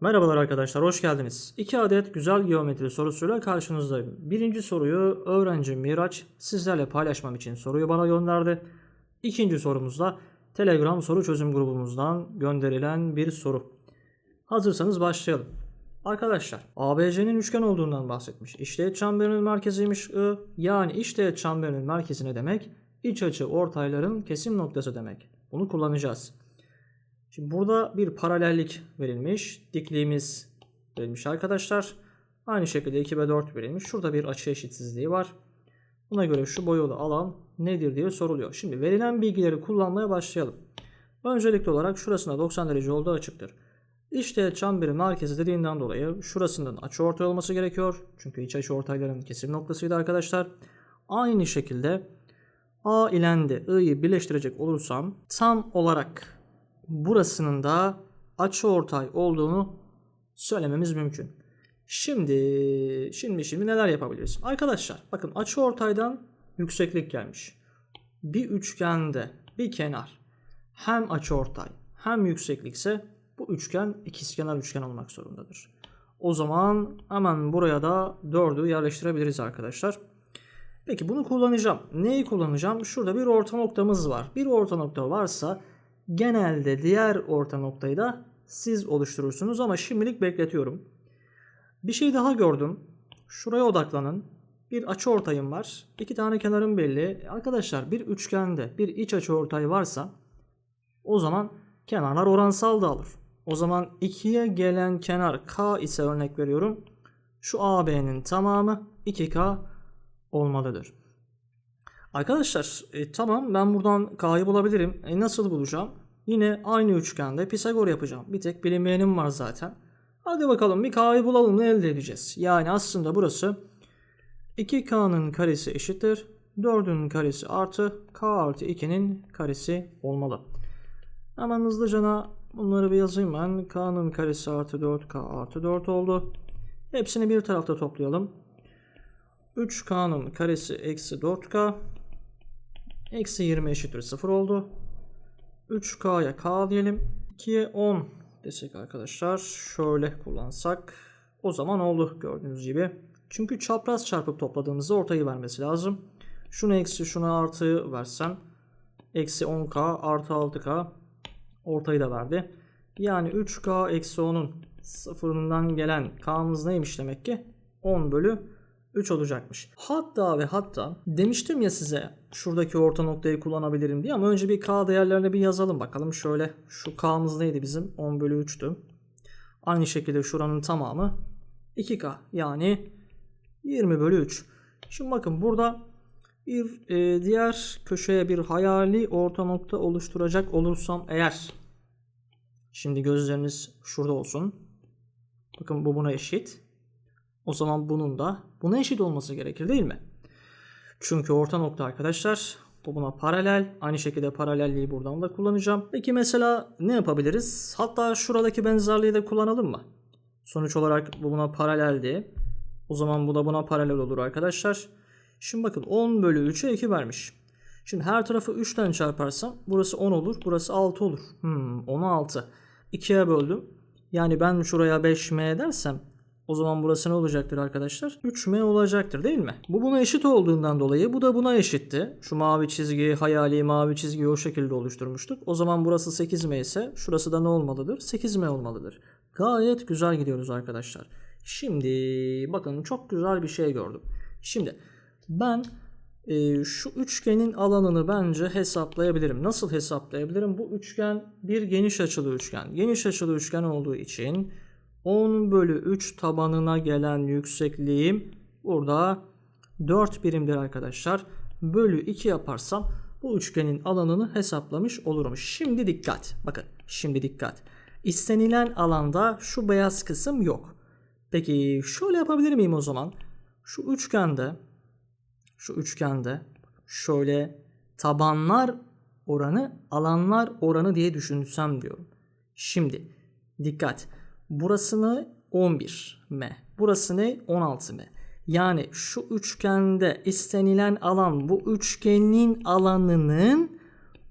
Merhabalar arkadaşlar, hoş geldiniz. 2 adet güzel geometri sorusuyla karşınızdayım. Birinci soruyu öğrenci Miraç sizlerle paylaşmam için soruyu bana gönderdi. İkinci sorumuz da Telegram soru çözüm grubumuzdan gönderilen bir soru. Hazırsanız başlayalım. Arkadaşlar, ABC'nin üçgen olduğundan bahsetmiş. İşteğet çemberinin merkeziymiş I. Yani işteğet çemberinin merkezi ne demek? İç açı ortayların kesim noktası demek. Bunu kullanacağız. Şimdi burada bir paralellik verilmiş. Dikliğimiz verilmiş arkadaşlar. Aynı şekilde 2 ve 4 verilmiş. Şurada bir açı eşitsizliği var. Buna göre şu boyalı alan nedir diye soruluyor. Şimdi verilen bilgileri kullanmaya başlayalım. Öncelikli olarak şurasına 90 derece olduğu açıktır. İşte çemberin merkezi dediğinden dolayı şurasından açı ortay olması gerekiyor. Çünkü iç açı ortayların kesim noktasıydı arkadaşlar. Aynı şekilde A ile de I'yi birleştirecek olursam tam olarak burasının da açı ortay olduğunu söylememiz mümkün. Şimdi şimdi şimdi neler yapabiliriz? Arkadaşlar bakın açı ortaydan yükseklik gelmiş. Bir üçgende bir kenar hem açı ortay hem yükseklikse bu üçgen ikizkenar üçgen olmak zorundadır. O zaman hemen buraya da 4'ü yerleştirebiliriz arkadaşlar. Peki bunu kullanacağım. Neyi kullanacağım? Şurada bir orta noktamız var. Bir orta nokta varsa genelde diğer orta noktayı da siz oluşturursunuz ama şimdilik bekletiyorum. Bir şey daha gördüm. Şuraya odaklanın. Bir açı ortayım var. İki tane kenarım belli. Arkadaşlar bir üçgende bir iç açı ortay varsa o zaman kenarlar oransal dağılır. O zaman 2'ye gelen kenar K ise örnek veriyorum. Şu AB'nin tamamı 2K olmalıdır. Arkadaşlar e, tamam ben buradan K'yı bulabilirim. E, nasıl bulacağım? Yine aynı üçgende Pisagor yapacağım. Bir tek bilinmeyenim var zaten. Hadi bakalım bir K'yı bulalım ne elde edeceğiz? Yani aslında burası 2K'nın karesi eşittir. 4'ün karesi artı K artı 2'nin karesi olmalı. Hemen hızlıca bunları bir yazayım ben. K'nın karesi artı 4K artı 4 oldu. Hepsini bir tarafta toplayalım. 3K'nın karesi eksi 4K Eksi 20 eşittir 0 oldu. 3K'ya K diyelim. 2'ye 10 desek arkadaşlar. Şöyle kullansak. O zaman oldu gördüğünüz gibi. Çünkü çapraz çarpıp topladığımızda ortayı vermesi lazım. Şunu eksi şuna artı versem. Eksi 10K artı 6K ortayı da verdi. Yani 3K eksi 10'un sıfırından gelen K'mız neymiş demek ki? 10 bölü 3 olacakmış. Hatta ve hatta demiştim ya size şuradaki orta noktayı kullanabilirim diye ama önce bir k değerlerini bir yazalım bakalım. Şöyle şu k'mız neydi bizim? 10 bölü 3'tü. Aynı şekilde şuranın tamamı 2k yani 20 bölü 3. Şimdi bakın burada bir e, diğer köşeye bir hayali orta nokta oluşturacak olursam eğer şimdi gözleriniz şurada olsun. Bakın bu buna eşit. O zaman bunun da buna eşit olması gerekir değil mi? Çünkü orta nokta arkadaşlar bu buna paralel. Aynı şekilde paralelliği buradan da kullanacağım. Peki mesela ne yapabiliriz? Hatta şuradaki benzerliği de kullanalım mı? Sonuç olarak bu buna paraleldi. O zaman bu da buna paralel olur arkadaşlar. Şimdi bakın 10 bölü 3'e 2 vermiş. Şimdi her tarafı 3'ten çarparsam burası 10 olur. Burası 6 olur. Hmm, 10'u 6. 2'ye böldüm. Yani ben şuraya 5m dersem o zaman burası ne olacaktır arkadaşlar? 3m olacaktır değil mi? Bu buna eşit olduğundan dolayı bu da buna eşitti. Şu mavi çizgi, hayali mavi çizgiyi o şekilde oluşturmuştuk. O zaman burası 8m ise şurası da ne olmalıdır? 8m olmalıdır. Gayet güzel gidiyoruz arkadaşlar. Şimdi bakın çok güzel bir şey gördüm. Şimdi ben e, şu üçgenin alanını bence hesaplayabilirim. Nasıl hesaplayabilirim? Bu üçgen bir geniş açılı üçgen. Geniş açılı üçgen olduğu için 10 bölü 3 tabanına gelen yüksekliğim burada 4 birimdir arkadaşlar. Bölü 2 yaparsam bu üçgenin alanını hesaplamış olurum. Şimdi dikkat. Bakın şimdi dikkat. İstenilen alanda şu beyaz kısım yok. Peki şöyle yapabilir miyim o zaman? Şu üçgende şu üçgende şöyle tabanlar oranı alanlar oranı diye düşünsem diyorum. Şimdi dikkat. Burasını 11 m. Burası ne? 16 m. Yani şu üçgende istenilen alan bu üçgenin alanının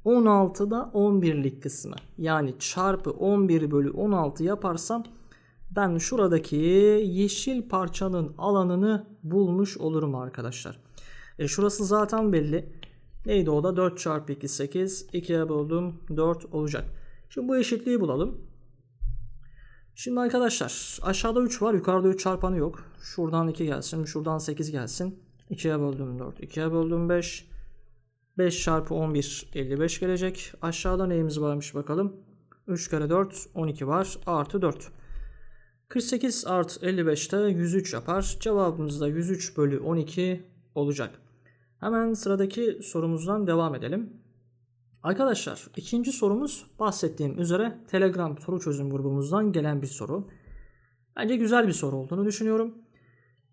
16'da 11'lik kısmı. Yani çarpı 11 bölü 16 yaparsam ben şuradaki yeşil parçanın alanını bulmuş olurum arkadaşlar. E şurası zaten belli. Neydi o da 4 çarpı 2 8. 2'ye böldüm 4 olacak. Şimdi bu eşitliği bulalım. Şimdi arkadaşlar aşağıda 3 var yukarıda 3 çarpanı yok. Şuradan 2 gelsin şuradan 8 gelsin. 2'ye böldüm 4 2'ye böldüm 5. 5 çarpı 11 55 gelecek. Aşağıda neyimiz varmış bakalım. 3 kere 4 12 var artı 4. 48 artı 55 de 103 yapar. Cevabımız da 103 bölü 12 olacak. Hemen sıradaki sorumuzdan devam edelim. Arkadaşlar ikinci sorumuz bahsettiğim üzere Telegram soru çözüm grubumuzdan gelen bir soru. Bence güzel bir soru olduğunu düşünüyorum.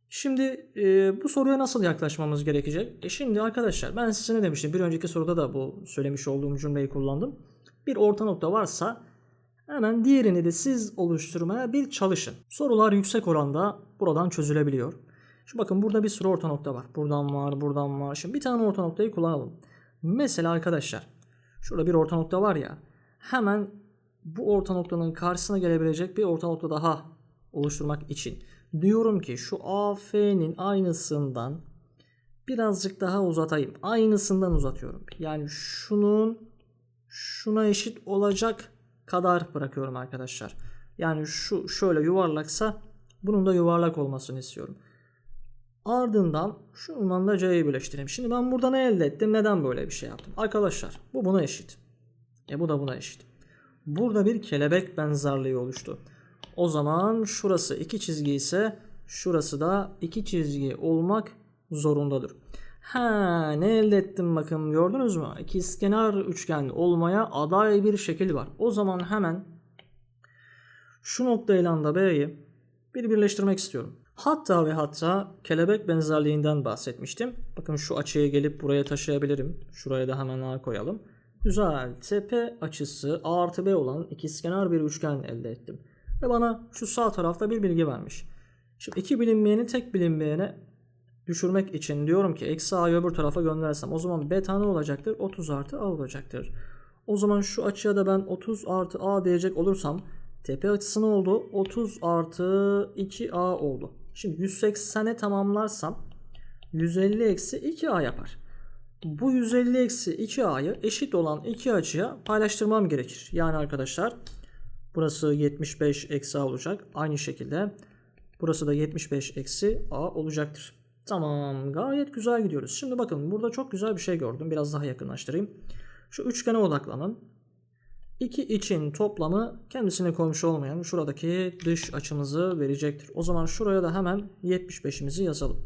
Şimdi e, bu soruya nasıl yaklaşmamız gerekecek? E şimdi arkadaşlar ben size ne demiştim? Bir önceki soruda da bu söylemiş olduğum cümleyi kullandım. Bir orta nokta varsa hemen diğerini de siz oluşturmaya bir çalışın. Sorular yüksek oranda buradan çözülebiliyor. Şu bakın burada bir sürü orta nokta var. Buradan var, buradan var. Şimdi bir tane orta noktayı kullanalım. Mesela arkadaşlar şurada bir orta nokta var ya. Hemen bu orta noktanın karşısına gelebilecek bir orta nokta daha oluşturmak için diyorum ki şu AF'nin aynısından birazcık daha uzatayım. Aynısından uzatıyorum. Yani şunun şuna eşit olacak kadar bırakıyorum arkadaşlar. Yani şu şöyle yuvarlaksa bunun da yuvarlak olmasını istiyorum. Ardından şundan da C'yi birleştireyim. Şimdi ben burada ne elde ettim? Neden böyle bir şey yaptım? Arkadaşlar bu buna eşit. E bu da buna eşit. Burada bir kelebek benzerliği oluştu. O zaman şurası iki çizgi ise şurası da iki çizgi olmak zorundadır. Ha ne elde ettim bakın gördünüz mü? İkizkenar üçgen olmaya aday bir şekil var. O zaman hemen şu noktayla da B'yi bir birleştirmek istiyorum. Hatta ve hatta kelebek benzerliğinden bahsetmiştim. Bakın şu açıya gelip buraya taşıyabilirim. Şuraya da hemen A koyalım. Güzel. Tepe açısı A artı B olan ikizkenar bir üçgen elde ettim. Ve bana şu sağ tarafta bir bilgi vermiş. Şimdi iki bilinmeyeni tek bilinmeyene düşürmek için diyorum ki eksi a'yı öbür tarafa göndersem o zaman beta ne olacaktır? 30 artı a olacaktır. O zaman şu açıya da ben 30 artı a diyecek olursam tepe açısı ne oldu? 30 artı 2a oldu. Şimdi 180'e tamamlarsam 150 eksi 2a yapar. Bu 150 eksi 2a'yı eşit olan iki açıya paylaştırmam gerekir. Yani arkadaşlar burası 75 eksi a olacak. Aynı şekilde burası da 75 eksi a olacaktır. Tamam gayet güzel gidiyoruz. Şimdi bakın burada çok güzel bir şey gördüm. Biraz daha yakınlaştırayım. Şu üçgene odaklanın. İki için toplamı kendisine komşu olmayan şuradaki dış açımızı verecektir. O zaman şuraya da hemen 75'imizi yazalım.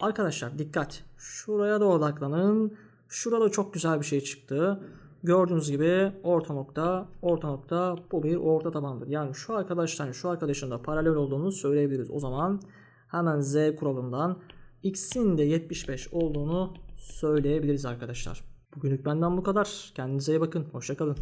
Arkadaşlar dikkat. Şuraya da odaklanın. Şurada çok güzel bir şey çıktı. Gördüğünüz gibi orta nokta, orta nokta bu bir orta tabandır. Yani şu arkadaştan şu arkadaşın da paralel olduğunu söyleyebiliriz. O zaman hemen Z kuralından x'in de 75 olduğunu söyleyebiliriz arkadaşlar. Bugünlük benden bu kadar. Kendinize iyi bakın. Hoşçakalın.